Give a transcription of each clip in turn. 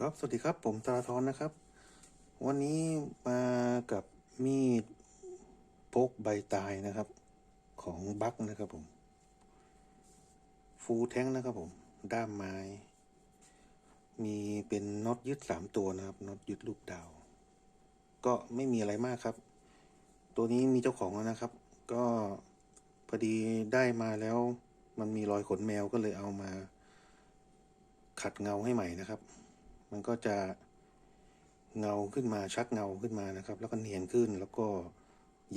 ครับ สวัสดีครับ ผมตาทอนนะครับ วันนี้มากับมีดพกใบตายนะครับ ของบัคนะครับผม ฟูแท้งนะครับผม ด้ามไม้ มีเป็นน็อตยึดสามตัวนะครับ น็อตยึดลูกดาว ก็ไม่มีอะไรมากครับ ตัวนี้มีเจ้าของแล้วนะครับ ก็พอดีได้มาแล้ว มันมีรอยขนแมวก็เลยเอามา ขัดเงาให้ใหม่นะครับ มันก็จะเงาขึ้นมาชักเงาขึ้นมานะครับ แล้วก็เนียนขึ้นแล้วก็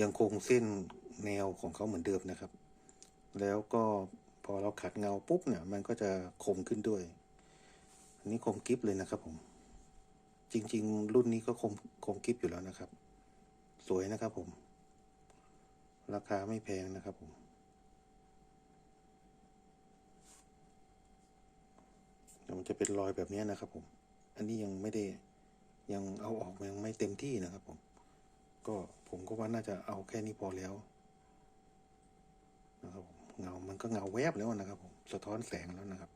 ยังคงเส้นแนวของเขาเหมือนเดิมนะครับ แล้วก็พอเราขัดเงาปุ๊บเนี่ย มันก็จะคมขึ้นด้วย อันนี้คมกิฟเลยนะครับผม จริง ๆ รุ่นนี้ก็คมคมกิฟอยู่แล้วนะครับ สวยนะครับผม ราคาไม่แพงนะครับผมมันจะเป็นรอยแบบนี้นะครับผม อันนี้ยังไม่ได้ยังเอาออกยังไม่เต็มที่นะครับผม ก็ผมก็ว่าน่าจะเอาแค่นี้พอแล้วนะครับผมเงา มันก็เงาแวบแล้วนะครับผมสะท้อนแสงแล้วนะครับ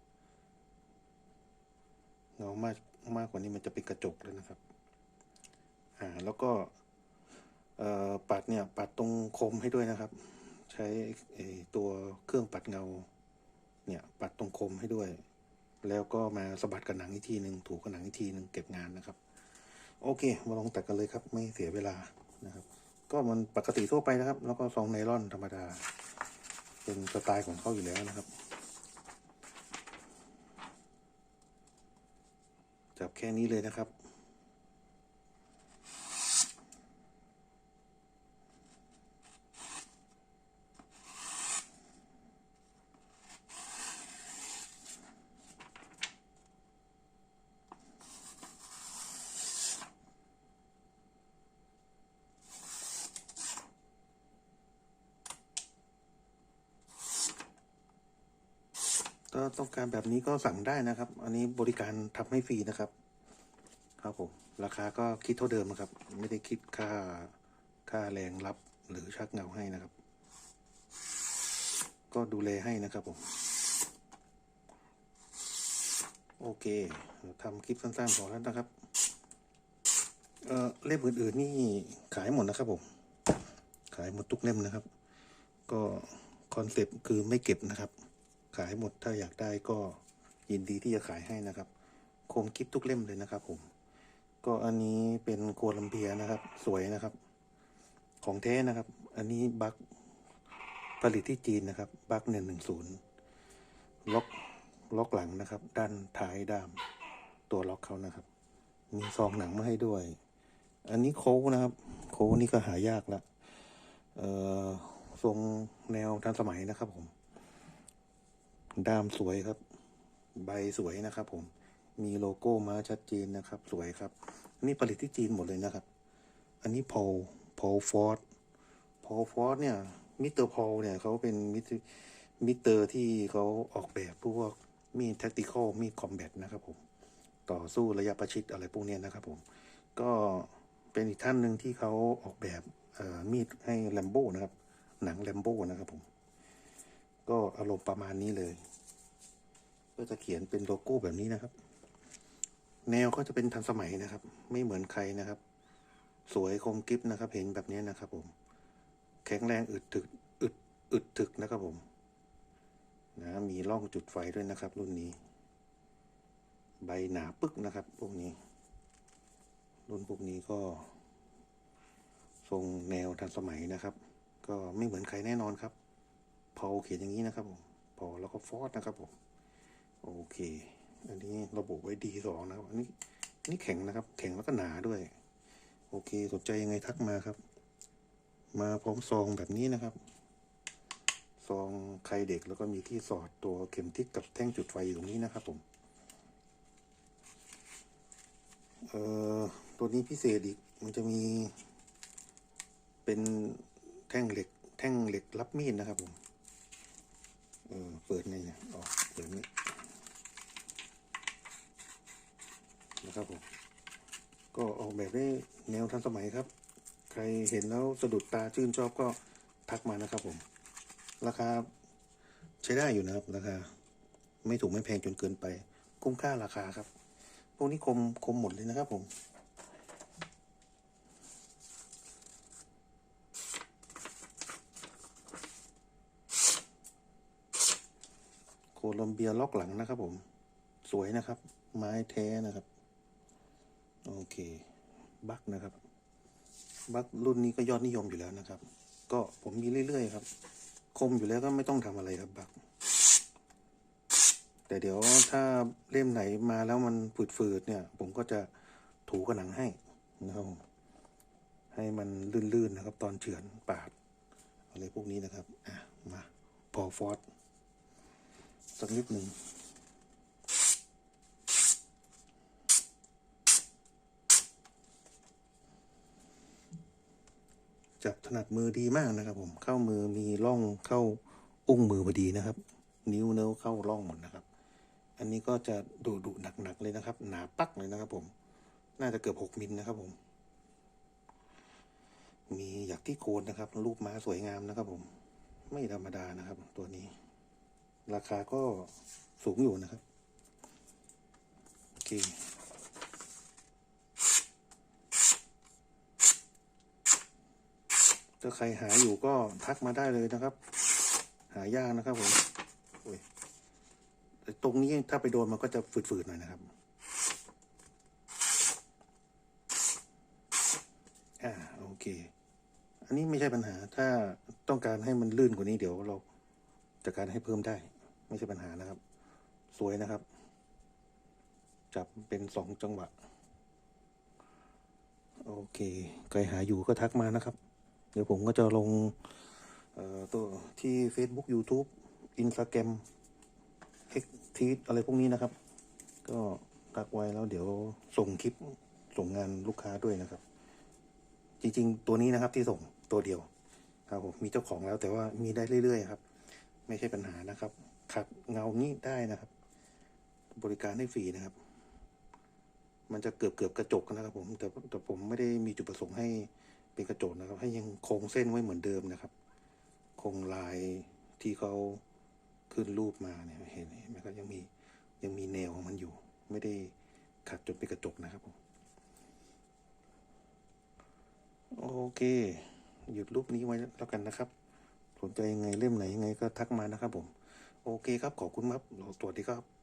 เงามากมากกว่านี้มันจะเป็นกระจกแล้วนะครับ อ่าแล้วก็เอ่อปัดเนี่ยปัดตรงคมให้ด้วยนะครับ ใช้ตัวเครื่องปัดเงา เนี่ยปัดตรงคมให้ด้วย แล้วก็มาสะบัดกับหนังอีกทีหนึ่งถูกับหนังอีกทีหนึ่งเก็บงานนะครับ โอเค มาลองตัดกันเลยครับ ไม่เสียเวลานะครับ ก็มันปกติทั่วไปนะครับ แล้วก็ซองไนลอนธรรมดา เป็นสไตล์ของเขาอยู่แล้วนะครับ จับแค่นี้เลยนะครับ ก็ต้องการแบบนี้ก็สั่งได้นะครับ อันนี้บริการทำให้ฟรีนะครับ ครับผม ราคาก็คิดเท่าเดิมนะครับ ไม่ได้คิดค่าค่าแรงรับหรือชักเงาให้นะครับ ก็ดูแลให้นะครับผม โอเคทำคลิปสั้นๆพอแล้วนะครับ เอ่อเล่มอื่นๆนี่ขายหมดนะครับผม ขายหมดทุกเล่มนะครับ ก็คอนเซปต์คือไม่เก็บนะครับ ขายหมดถ้าอยากได้ก็ยินดีที่จะขายให้นะครับคมกิฟทุกเล่มเลยนะครับผม ก็อันนี้เป็นโคลัมเบียนะครับ สวยนะครับ ของแท้นะครับ อันนี้บัคผลิตที่จีนนะครับ บัคหนึ่งหนึ่งศูนย์ล็อกล็อกหลังนะครับ ด้านท้ายด้ามตัวล็อกเขานะครับ มีซองหนังมาให้ด้วย อันนี้โค้กนะครับ โค้กนี่ก็หายากละเอ่อทรงแนวทันสมัยนะครับผม ดามสวยครับ ใบสวยนะครับ ผม มีโลโก้มาชัดเจนนะครับ สวยครับน,นี่ผลิตที่จีนหมดเลยนะครับ อันนี้พอลพอลฟอร์ดพอลฟอร์ดเนี่ยมิสเตอร์พอลเนี่ยเขาเป็นมิสมิสเตอร์ที่เขาออกแบบพวกมีแท็กติคอลมีคอมแบทนะครับ ผม ต่อสู้ระยะประชิดอะไรพวกนี้นะครับ ผม ก็เป็นอีกท่านหนึ่งที่เขาออกแบบเอ่อมีดให้แลมโบ้นะครับ หนังแลมโบ้นะครับผม ก็อารมณ์ประมาณนี้เลย ก็จะเขียนเป็นโลโก้แบบนี้นะครับ แนวก็จะเป็นทันสมัยนะครับ ไม่เหมือนใครนะครับ สวยคมกริบนะครับ เห็นแบบนี้นะครับ ผม แข็งแรงอึดถึกอึดอึดถึกนะครับผม นะ มีร่องจุดไฟด้วยนะครับ รุ่นนี้ ใบหนาปึกนะครับ พวกนี้ รุ่นพวกนี้ก็ ทรงแนวทันสมัยนะครับ ก็ไม่เหมือนใครแน่นอนครับ พอเขียนอย่างนี้นะครับผมพอแล้วก็ฟอสนะครับผมโอเค อันนี้ระบบไว้ดีสองนะครับ อันนี้นนี่แข็งนะครับ แข็งแล้วก็หนาด้วย โอเค สนใจยังไงทักมาครับ มาพร้อมซองแบบนี้นะครับ ซองไข่เด็กแล้วก็มีที่สอดตัวเข็มทิศกับแท่งจุดไฟอยู่ตรงนี้นะครับผมเอ่อตัวนี้พิเศษอีก มันจะมี เป็นแท่งเหล็ก แท่งเหล็กรับมีดนะครับผม เออเปิดนเนี่ยออกเปิดนี้นะครับผมก็ออกแบบได้แนวทันสมัยครับ ใครเห็นแล้วสะดุดตาชื่นชอบก็ทักมานะครับผม ราคาใช้ได้อยู่นะครับราคาไม่ถูกไม่แพงจนเกินไป คุ้มค่าราคาครับ พวกนี้คมคมหมดเลยนะครับผม โคลอมเบียล็อกหลังนะครับผม สวยนะครับ ไม้แท้นะครับ โอเค บักนะครับ บักรุ่นนี้ก็ยอดนิยมอยู่แล้วนะครับ ก็ผมมีเรื่อยๆครับ คมอยู่แล้วก็ไม่ต้องทำอะไรครับบัก แต่เดี๋ยวถ้าเล่มไหนมาแล้วมันฝืดๆเนี่ย ผมก็จะถูกระหนังให้นะครับให้มันลื่นๆนะครับ ตอนเฉือนปาดอะไรพวกนี้นะครับ อะ มา พอฟอส สักนิดหนึ่งจับถนัดมือดีมากนะครับ ผม เข้ามือมีร่องเข้าอุ้งมือพอดีนะครับ นิ้วเนิ้วเข้าร่องหมดนะครับ อันนี้ก็จะดุดุหนักหนักๆเลยนะครับ หนาปักเลยนะครับ ผม น่าจะเกือบหกมิลนะครับ ผม มีอยากที่โคนนะครับ รูปม้าสวยงามนะครับ ผม ไม่ธรรมดานะครับ ตัวนี้ ราคาก็สูงอยู่นะครับโอเคถ้าใครหาอยู่ก็ทักมาได้เลยนะครับ หายากนะครับผมโอ้ยแต่ตรงนี้ถ้าไปโดนมันก็จะฝืดๆหน่อยนะครับอ่าโอเค อันนี้ไม่ใช่ปัญหาถ้าต้องการให้มันลื่นกว่านี้เดี๋ยวเรา จัดการให้เพิ่มได้ ไม่ใช่ปัญหานะครับ สวยนะครับ จับเป็นสองจังหวะ โอเคใครหาอยู่ก็ทักมานะครับ เดี๋ยวผมก็จะลงตัวที่ Facebook YouTube Instagram X ทีอะไรพวกนี้นะครับ ก็ทักไว้แล้วเดี๋ยวส่งคลิปส่งงานลูกค้าด้วยนะครับ จริงๆ ตัวนี้นะครับที่ส่งตัวเดียวครับผมมีเจ้าของแล้วแต่ว่ามีได้เรื่อยๆครับ ไม่ใช่ปัญหานะครับ ขัดเงานี้ได้นะครับ บริการให้ฟรีนะครับ มันจะเกือบเกือบกระจกนะครับ ผมแต่แต่ผมไม่ได้มีจุดประสงค์ให้เป็นกระจกนะครับ ให้ยังคงเส้นไว้เหมือนเดิมนะครับคงลายที่เขาขึ้นรูปมาเนี่ยเห็นเห็นไหมครับยังมียังมีแนวของมันอยู่ ไม่ได้ขัดจนเป็นกระจกนะครับผมโอเค หยุดรูปนี้ไว้แล้วกันนะครับ สนใจยังไงเล่มไหนยังไงก็ทักมานะครับผม โอเคครับขอบคุณครับสวัสดีครับ